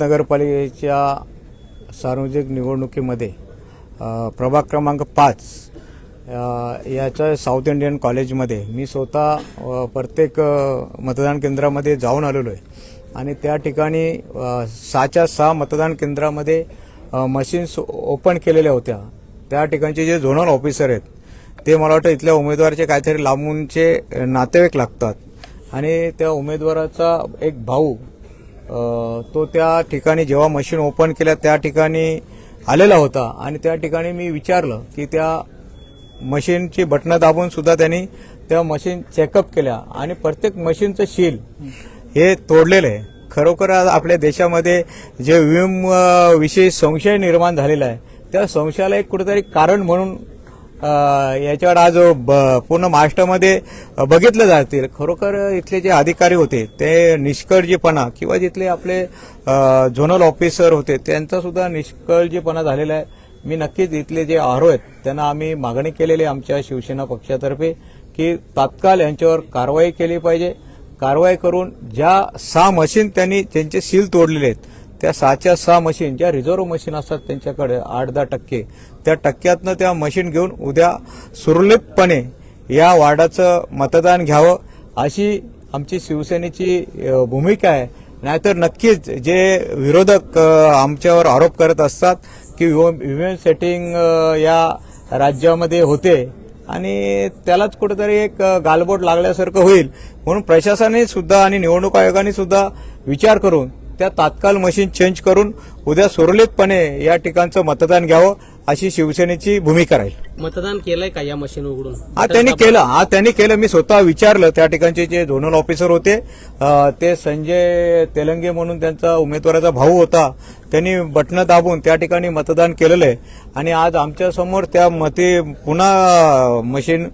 नगरपालिकेच्या सार्वजनिक निवडणुकीमध्ये प्रभाग क्रमांक पाच याच्या साऊथ इंडियन कॉलेजमध्ये मी स्वतः प्रत्येक मतदान केंद्रामध्ये जाऊन आलेलो आहे. आणि त्या ठिकाणी सहाच्या सहा मतदान केंद्रामध्ये मशीन्स ओपन केलेल्या होत्या. त्या ठिकाणचे जे झोनल ऑफिसर आहेत ते मला वाटतं इथल्या उमेदवाराचे काहीतरी लांबूनचे नातेवाईक लागतात. आणि त्या उमेदवाराचा एक भाऊ तो त्या ठिकाणी जेव्हा मशीन ओपन केल्या त्या ठिकाणी आलेला होता. आणि त्या ठिकाणी मी विचारलं की त्या मशीनची बटणं दाबून सुद्धा त्यांनी त्या मशीन चेकअप केल्या. आणि प्रत्येक मशीनचं शील हे तोडलेलं आहे. खरोखर आज आपल्या देशामध्ये जे विम विषयी संशय निर्माण झालेला आहे. त्या संशयाला एक कुठेतरी कारण म्हणून याच्यावर आज ब- पूर्ण महाराष्ट्रामध्ये बघितलं जातील खरोखर इथले जे अधिकारी होते ते निष्काळजीपणा किंवा जिथले आपले झोनल ऑफिसर होते त्यांचा सुद्धा निष्काळजीपणा झालेला आहे. मी नक्कीच इथले जे आरो आहेत त्यांना आम्ही मागणी केलेली आहे आमच्या शिवसेना पक्षातर्फे की तात्काळ यांच्यावर कारवाई केली पाहिजे. कारवाई करून ज्या सहा मशीन त्यांनी त्यांचे सील तोडलेले आहेत त्या सहाच्या सहा मशीन ज्या रिझर्व्ह मशीन असतात त्यांच्याकडे आठ दहा टक्के. त्या टक्क्यातनं त्या मशीन घेऊन उद्या सुरळीतपणे या वार्डाचं मतदान घ्यावं अशी आमची शिवसेनेची भूमिका आहे. नाहीतर नक्कीच जे विरोधक आमच्यावर आरोप करत असतात की विमेन सेटिंग या राज्यामध्ये होते आणि त्यालाच कुठेतरी एक गालबोट लागल्यासारखं होईल. म्हणून प्रशासनाने सुद्धा आणि निवडणूक आयोगाने सुद्धा विचार करून त्या तात्काळ मशीन चेंज करून उद्या सुरळीतपणे या ठिकाणचं मतदान घ्यावं अशी शिवसेनेची भूमिका राहील. मतदान केलंय का या मशीन उघडून? हा त्यांनी केलं. हा त्यांनी केलं. मी स्वतः विचारलं. त्या ठिकाणचे जे झोनल ऑफिसर होते ते संजय तेलंगे म्हणून त्यांचा उमेदवाराचा भाऊ होता. त्यांनी बटणं दाबून त्या ठिकाणी मतदान केलेलं आहे. आणि आज आमच्यासमोर त्या मते पुन्हा मशीन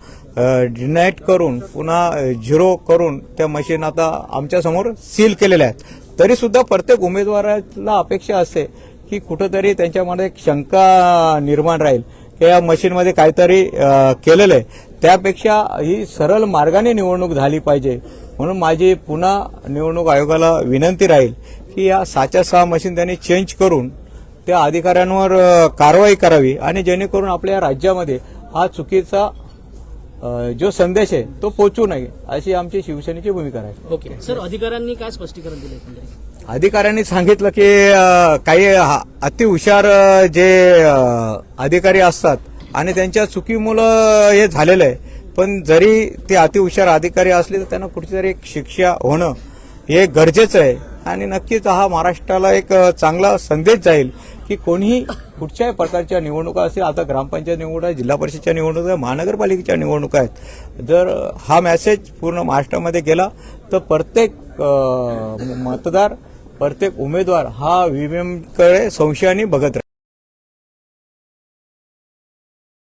डिनाईट करून पुन्हा झिरो करून त्या मशीन आता आमच्यासमोर सील केलेल्या आहेत. तरी सुद्धा प्रत्येक उमेदवाराला अपेक्षा असते की कुठंतरी त्यांच्यामध्ये एक शंका निर्माण राहील. की या मशीनमध्ये काहीतरी केलेलं आहे. त्यापेक्षा ही सरळ मार्गाने निवडणूक झाली पाहिजे. म्हणून माझी पुन्हा निवडणूक आयोगाला विनंती राहील की या साच्या सहा मशीन त्यांनी चेंज करून त्या अधिकाऱ्यांवर कारवाई करावी आणि जेणेकरून आपल्या राज्यामध्ये हा चुकीचा जो संदेश आहे तो पोचू नये अशी आमची शिवसेनेची भूमिका आहे ओके. सर अधिकाऱ्यांनी काय स्पष्टीकरण दिलं अधिकाऱ्यांनी सांगितलं की काही अतिहुशार जे अधिकारी असतात आणि त्यांच्या चुकीमुळं हे झालेलं आहे पण जरी ते अतिहुशार अधिकारी असले तर त्यांना कुठेतरी एक शिक्षा होणं हे गरजेचं आहे. आणि नक्कीच हा महाराष्ट्राला एक चांगला संदेश जाईल की कोणीही कुठच्याही प्रकारच्या निवडणुका असतील आता ग्रामपंचायत निवडणूक आहे जिल्हा परिषदच्या निवडणुका आहे महानगरपालिकेच्या निवडणुका आहेत. जर हा मेसेज पूर्ण महाराष्ट्रामध्ये गेला तर प्रत्येक मतदार प्रत्येक उमेदवार हा व्हीएमकडे संशयाने बघत राहील.